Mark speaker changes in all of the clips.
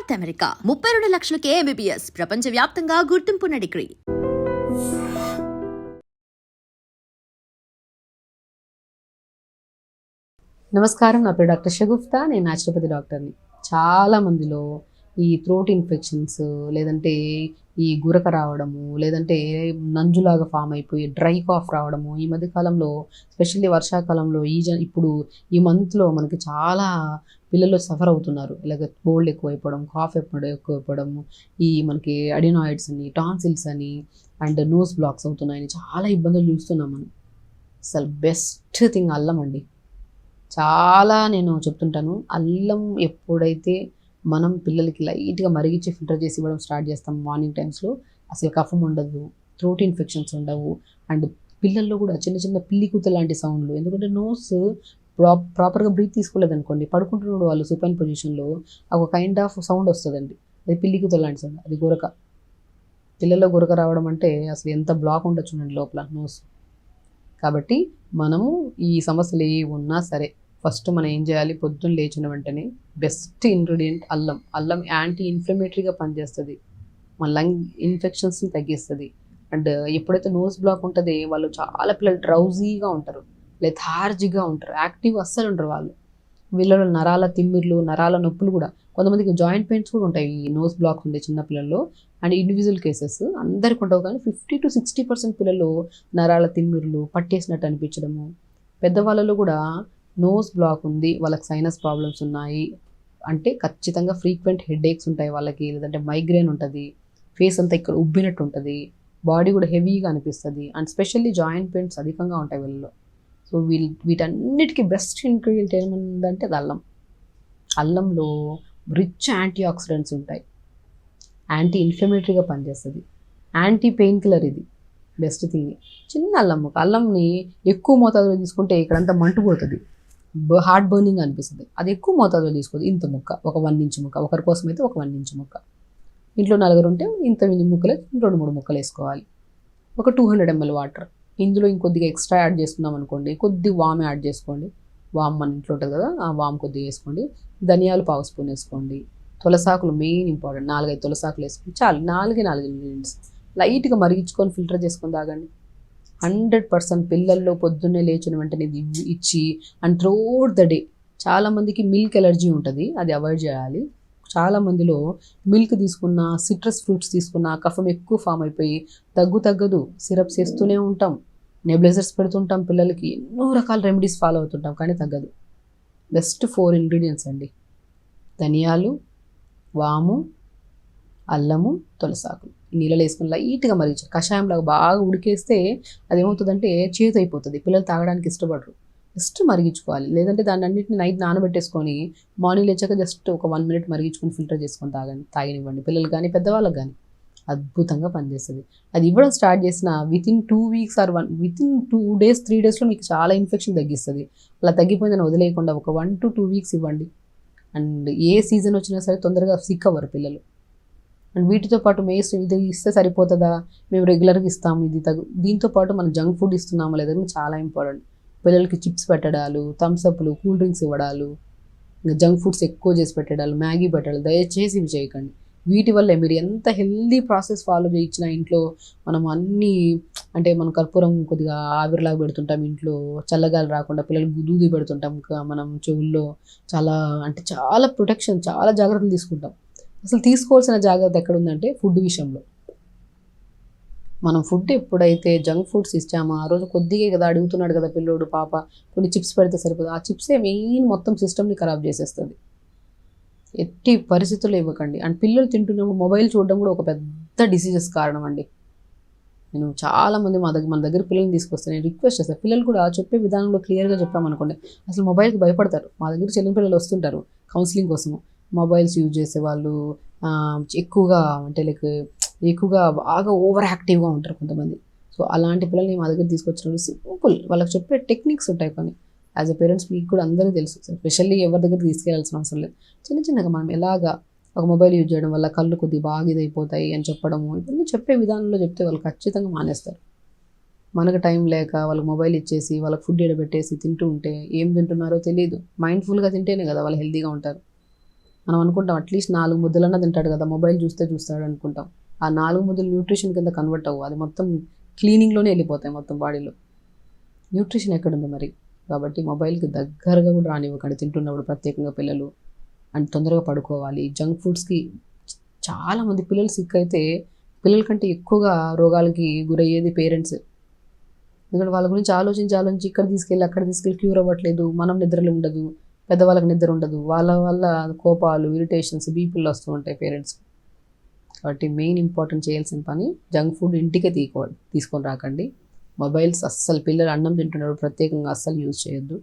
Speaker 1: North America ముప్పై రెండు లక్షలకే MBBS ప్రపంచ వ్యాప్తంగా గుర్తింపున్న డిగ్రీ.
Speaker 2: నమస్కారం నా పేరు డాక్టర్ షగుఫ్తా. నేను న్యాచురోపతి డాక్టర్ని. చాలా మందిలో ఈ థ్రోట్ ఇన్ఫెక్షన్స్ లేదంటే ఈ గురక రావడము లేదంటే నంజులాగా ఫామ్ అయిపోయి డ్రై కాఫ్ రావడము ఈ మధ్య కాలంలో స్పెషల్లీ వర్షాకాలంలో ఈ జ ఇప్పుడు ఈ మంత్లో మనకి చాలా పిల్లలు సఫర్ అవుతున్నారు. ఇలాగ కోల్డ్ ఎక్కువైపోవడం కాఫ్ ఎప్పుడు ఎక్కువైపోవడం ఈ మనకి అడినాయిడ్స్ అని టాన్సిల్స్ అని అండ్ నోస్ బ్లాక్స్ అవుతున్నాయని చాలా ఇబ్బందులు చూస్తున్నాం మనం. అసలు బెస్ట్ థింగ్ అల్లం అండి. చాలా నేను చెప్తుంటాను అల్లం ఎప్పుడైతే మనం పిల్లలకి లైట్గా మరిగించి ఫిల్టర్ చేసి ఇవ్వడం స్టార్ట్ చేస్తాం మార్నింగ్ టైమ్స్లో. అసలు కఫం ఉండదు థ్రోట్ ఇన్ఫెక్షన్స్ ఉండవు అండ్ పిల్లల్లో కూడా చిన్న చిన్న పిల్లి కూత లాంటి సౌండ్లు ఎందుకంటే నోస్ ప్రా ప్రాపర్గా బ్రీత్ తీసుకోలేదు అనుకోండి పడుకుంటున్నాడు వాళ్ళు సూపర్ పొజిషన్లో ఒక కైండ్ ఆఫ్ సౌండ్ వస్తుందండి. అది పిల్లి కూత లాంటి సౌండ్ అది గురక. పిల్లల్లో గురక రావడం అంటే అసలు ఎంత బ్లాక్ ఉండొచ్చు చూడండి లోపల నోస్ కాబట్టి మనము ఈ సమస్యలు ఏ ఉన్నా సరే ఫస్ట్ మనం ఏం చేయాలి? పొద్దున్న లేచిన వెంటనే బెస్ట్ ఇంగ్రీడియంట్ అల్లం. అల్లం యాంటీ ఇన్ఫ్లమేటరీగా పనిచేస్తుంది. మన లంగ్ ఇన్ఫెక్షన్స్ని తగ్గిస్తుంది. అండ్ ఎప్పుడైతే నోస్ బ్లాక్ ఉంటుంది వాళ్ళు చాలా పిల్లలు డ్రౌజీగా ఉంటారు. లెథార్జీగా ఉంటారు. యాక్టివ్ అస్సలు ఉంటారు వాళ్ళు. వీళ్ళలో నరాల తిమ్మిర్లు నరాల నొప్పులు కూడా కొంతమందికి జాయింట్ పెయిన్స్ కూడా ఉంటాయి ఈ నోస్ బ్లాక్ ఉండే చిన్న పిల్లల్లో. అండ్ ఇండివిజువల్ కేసెస్ అందరికి ఉండవు కానీ ఫిఫ్టీ టు సిక్స్టీ పర్సెంట్ పిల్లలు నరాల తిమ్మిర్లు పట్టేసినట్టు అనిపించడము. పెద్దవాళ్ళలో కూడా నోస్ బ్లాక్ ఉంది వాళ్ళకి సైనస్ ప్రాబ్లమ్స్ ఉన్నాయి. అంటే ఖచ్చితంగా ఫ్రీక్వెంట్ హెడేక్స్ ఉంటాయి వాళ్ళకి లేదంటే మైగ్రేన్ ఉంటుంది ఫేస్ అంతా ఇక్కడ ఉబ్బినట్టు ఉంటుంది బాడీ కూడా హెవీగా అనిపిస్తుంది అండ్ స్పెషల్లీ జాయింట్ పెయిన్స్ అధికంగా ఉంటాయి వీళ్ళలో. సో వీల్ వీటన్నిటికీ బెస్ట్ ఇంగ్రీడియంట్ ఏముందంటే అది అల్లం. అల్లంలో రిచ్ యాంటీ ఆక్సిడెంట్స్ ఉంటాయి. యాంటీ ఇన్ఫ్లమేటరీగా పనిచేస్తుంది. యాంటీ పెయిన్ కిల్లర్ ఇది బెస్ట్ థింగ్ చిన్న అల్లం అల్లంని ఎక్కువ మోతాదులో తీసుకుంటే ఇక్కడంతా మంటు పోతుంది హార్ట్ బర్నింగ్ అనిపిస్తుంది. అది ఎక్కువ మోతాదులో తీసుకోదు. ఇంత ముక్క. ఒక వన్ ఇంచ్ ముక్క. ఒకరి కోసం అయితే ఒక వన్ ఇంచ్ ముక్క. ఇంట్లో నలుగురు ఉంటే ఇంత ఇన్ని ముక్కలు రెండు మూడు ముక్కలు వేసుకోవాలి. ఒక టూ హండ్రెడ్ ఎంఎల్ వాటర్. ఇందులో ఇంకొద్దిగా ఎక్స్ట్రా యాడ్ చేసుకున్నాం అనుకోండి. కొద్ది వామ్ యాడ్ చేసుకోండి. వామ్ మన ఇంట్లో ఉంటుంది కదా ఆ వామ్ కొద్దిగా వేసుకోండి. ధనియాలు పావు స్పూన్ వేసుకోండి. తులసాకులు మెయిన్ ఇంపార్టెంట్. నాలుగైదు తులసాకులు వేసుకుని చాలు. నాలుగే నాలుగు ఇంగ్రీడియంట్స్. లైట్గా మరిగించుకొని ఫిల్టర్ చేసుకొని తాగండి. హండ్రెడ్ పర్సెంట్ పిల్లల్లో పొద్దున్నే లేచిన వెంటనే ఇచ్చి అండ్ త్రోట్ ద డే చాలామందికి మిల్క్ ఎలర్జీ ఉంటుంది అది అవాయిడ్ చేయాలి. చాలా మందిలో మిల్క్ తీసుకున్న సిట్రస్ ఫ్రూట్స్ తీసుకున్న కఫం ఎక్కువ ఫామ్ అయిపోయి తగ్గు తగ్గదు. సిరప్స్ వేస్తూనే ఉంటాం నెబులైజర్స్ పెడుతుంటాం పిల్లలకి ఎన్నో రకాల రెమెడీస్ ఫాలో అవుతుంటాం కానీ తగ్గదు. బెస్ట్ ఫోర్ ఇంగ్రీడియంట్స్ అండి. ధనియాలు వాము అల్లము తులసాకులు నీళ్ళలో వేసుకుని లైట్గా మరిగించారు కషాయంలాగా బాగా ఉడికేస్తే అది ఏమవుతుందంటే చేదు అయిపోతుంది పిల్లలు తాగడానికి ఇష్టపడరు. జస్ట్ మరిగించుకోవాలి. లేదంటే దాన్ని అన్నింటిని నైట్ నానబెట్టేసుకొని మార్నింగ్ లేచాక జస్ట్ ఒక వన్ మినిట్ మరిగించుకొని ఫిల్టర్ చేసుకొని తాగండి. తాగినివ్వండి. పిల్లలు కానీ పెద్దవాళ్ళకి కానీ అద్భుతంగా పనిచేస్తుంది. అది ఇవ్వడం స్టార్ట్ చేసిన within two weeks or one within two days three డేస్లో మీకు చాలా ఇన్ఫెక్షన్ తగ్గిస్తుంది. అలా తగ్గిపోయిందని వదిలేయకుండా ఒక వన్ టు టూ వీక్స్ ఇవ్వండి. అండ్ ఏ సీజన్ వచ్చినా సరే తొందరగా సిక్ అవ్వరు పిల్లలు. అండ్ వీటితో పాటు మేస్ ఇది ఇస్తే సరిపోతుందా? మేము రెగ్యులర్గా ఇస్తాము ఇది తగు దీంతో పాటు మనం జంక్ ఫుడ్ ఇస్తున్నాము లేదని చాలా ఇంపార్టెంట్. పిల్లలకి చిప్స్ పెట్టడాలు థమ్స్ అప్లు కూల్ డ్రింక్స్ ఇవ్వడాలు ఇంకా జంక్ ఫుడ్స్ ఎక్కువ చేసి పెట్టడాలు మ్యాగీ పెట్టడాలు దయచేసి ఇవి చేయకండి. వీటి వల్ల మీరు ఎంత హెల్దీ ప్రాసెస్ ఫాలో చేయించిన ఇంట్లో మనం అన్నీ అంటే మనం కర్పూరం కొద్దిగా ఆవిరిలాగా పెడుతుంటాం ఇంట్లో చల్లగాలి రాకుండా పిల్లలకు దూది పెడుతుంటాం ఇంకా మనం చెవుల్లో చాలా అంటే చాలా ప్రొటెక్షన్ చాలా జాగ్రత్తలు తీసుకుంటాం. అసలు తీసుకోవాల్సిన జాగ్రత్త ఎక్కడ ఉందంటే ఫుడ్ విషయంలో. మనం ఫుడ్ ఎప్పుడైతే జంక్ ఫుడ్స్ ఇచ్చామో ఆ రోజు కొద్దిగా కదా అడుగుతున్నాడు కదా పిల్లోడు పాప కొన్ని చిప్స్ పెడితే సరిపోదు. ఆ చిప్సే మెయిన్ మొత్తం సిస్టమ్ని ఖరాబ్ చేసేస్తుంది. ఎట్టి పరిస్థితుల్లో ఇవ్వకండి. అండ్ పిల్లలు తింటున్నప్పుడు మొబైల్ చూడడం కూడా ఒక పెద్ద డిసీజెస్ కారణం అండి నేను చాలామంది మా దగ్గర మన దగ్గర పిల్లల్ని తీసుకొస్తాను నేను రిక్వెస్ట్ చేస్తాను పిల్లలు కూడా చెప్పే విధానంలో క్లియర్గా చెప్పామనుకోండి అసలు మొబైల్కి భయపడతారు. మా దగ్గర చిన్న పిల్లలు వస్తుంటారు కౌన్సిలింగ్ కోసము. మొబైల్స్ యూజ్ చేసే వాళ్ళు ఎక్కువగా అంటే లైక్ ఎక్కువగా బాగా ఓవర్ యాక్టివ్గా ఉంటారు కొంతమంది. సో అలాంటి పిల్లల్ని మా దగ్గర తీసుకొచ్చినప్పుడు సింపుల్ వాళ్ళకి చెప్పే టెక్నిక్స్ ఉంటాయి కొన్ని. యాజ్ అ పేరెంట్స్ మీకు కూడా అందరికీ తెలుసు. స్పెషల్లీ ఎవరి దగ్గర తీసుకెళ్ళాల్సిన అవసరం లేదు. చిన్న చిన్నగా మనం ఎలాగా ఒక మొబైల్ యూజ్ చేయడం వల్ల కళ్ళు కొద్దిగా బాగా ఇదైపోతాయి అని చెప్పడము ఇవన్నీ చెప్పే విధానంలో చెప్తే వాళ్ళు ఖచ్చితంగా మానేస్తారు. మనకు టైం లేక వాళ్ళకి మొబైల్ ఇచ్చేసి వాళ్ళకి ఫుడ్ ఎడబెట్టేసి తింటూ ఉంటే ఏం తింటున్నారో తెలియదు మైండ్ఫుల్గా తింటేనే కదా వాళ్ళు హెల్తీగా ఉంటారు. మనం అనుకుంటాం అట్లీస్ట్ నాలుగు ముద్దలన్నా తింటాడు కదా మొబైల్ చూస్తే చూస్తాడు అనుకుంటాం. ఆ నాలుగు ముద్దలు న్యూట్రిషన్ కింద కన్వర్ట్ అవ్వు అది మొత్తం క్లీనింగ్లోనే వెళ్ళిపోతాయి మొత్తం బాడీలో. న్యూట్రిషన్ ఎక్కడుంది మరి? కాబట్టి మొబైల్కి దగ్గరగా కూడా రానివ్వకండి. తింటున్నప్పుడు ప్రత్యేకంగా పిల్లలు అండ్ తొందరగా పడుకోవాలి. జంక్ ఫుడ్స్కి చాలామంది పిల్లలు సిక్ అయితే పిల్లల కంటే ఎక్కువగా రోగాలకి గురయ్యేది పేరెంట్స్. ఎందుకంటే వాళ్ళ గురించి ఆలోచించి ఆలోచించి ఇక్కడ తీసుకెళ్ళి అక్కడ తీసుకెళ్ళి క్యూర్ అవ్వట్లేదు మనం నిద్రలు ఉండదు. పెద్దవాళ్ళకి నిద్ర ఉండదు. వాళ్ళ వల్ల కోపాలు ఇరిటేషన్స్ బీపీలు వస్తూ ఉంటాయి పేరెంట్స్ కాబట్టి మెయిన్ ఇంపార్టెంట్ చేయాల్సిన పని జంక్ ఫుడ్ ఇంటికే తీసుకో తీసుకొని రాకండి. మొబైల్స్ అస్సలు పిల్లలు అన్నం తింటున్నప్పుడు ప్రత్యేకంగా అస్సలు యూజ్ చేయొద్దు.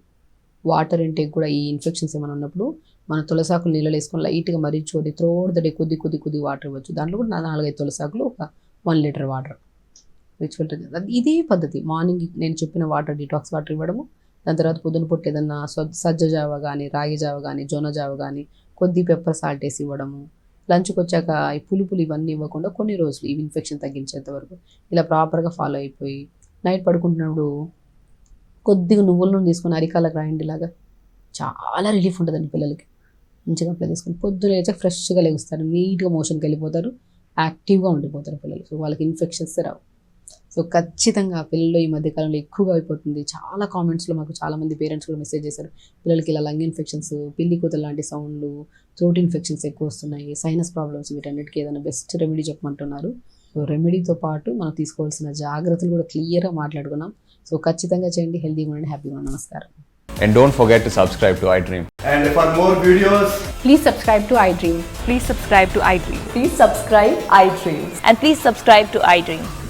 Speaker 2: వాటర్ ఇంటేక్ కూడా ఈ ఇన్ఫెక్షన్స్ ఏమైనా ఉన్నప్పుడు మన తులసాకులు నీళ్ళు వేసుకొని లైట్గా మరిచోది త్రోడ్ ద కొద్ది కొద్ది కొద్ది వాటర్ ఇవ్వచ్చు. దాంట్లో కూడా నాలుగైదు తులసాకులు ఒక వన్ లీటర్ వాటర్ రిచువల్ ఇదే పద్ధతి. మార్నింగ్ నేను చెప్పిన వాటర్ డిటాక్స్ వాటర్ ఇవ్వడము దాని తర్వాత పొద్దున పొట్టు ఏదన్నా సజ్జ జావ కానీ రాగి జావ కానీ జొన్న జావ కానీ కొద్ది పెప్పర్ సాల్ట్ వేసి ఇవ్వడము. లంచ్కి వచ్చాక ఈ పులుపులు ఇవన్నీ ఇవ్వకుండా కొన్ని రోజులు ఇవి ఇన్ఫెక్షన్ తగ్గించేంత వరకు ఇలా ప్రాపర్గా ఫాలో అయిపోయి నైట్ పడుకుంటున్నప్పుడు కొద్దిగా నువ్వుల నూనె తీసుకొని అరికాల రాయండి లాగా చాలా రిలీఫ్ ఉంటుందండి పిల్లలకి. మంచిగా అప్లై చేసుకొని పొద్దున లేచాక ఫ్రెష్గా లెగుస్తారు నీట్గా మోషన్కి వెళ్ళిపోతారు యాక్టివ్గా ఉండిపోతారు పిల్లలు. సో వాళ్ళకి ఇన్ఫెక్షన్స్ రావు. సో ఖచ్చితంగా పిల్లలు ఈ మధ్య కాలంలో ఎక్కువగా అయిపోతుంది చాలా కామెంట్స్లో మాకు చాలా మంది పేరెంట్స్ కూడా మెసేజ్ చేశారు పిల్లలకి ఇలా లంగ్ ఇన్ఫెక్షన్స్ పిల్లి కూతురు లాంటి సౌండ్లు థ్రోట్ ఇన్ఫెక్షన్స్ ఎక్కువ వస్తున్నాయి సైనస్ ప్రాబ్లమ్స్ వీటన్నిటికీ ఏదైనా బెస్ట్ రెమెడీ చెప్పమంటున్నారు సో రెమెడీతో పాటు మనం తీసుకోవాల్సిన జాగ్రత్తలు కూడా క్లియర్గా మాట్లాడుకున్నాం సో ఖచ్చితంగా చేయండి హెల్తీగా ఉండండి హ్యాపీగా ఉండండి నమస్కారం
Speaker 3: And don't forget to subscribe to iDream.
Speaker 4: And for more videos,
Speaker 5: Please subscribe to iDream.
Speaker 6: Please subscribe to iDream.
Speaker 5: Please subscribe iDream.
Speaker 6: And please subscribe to iDream.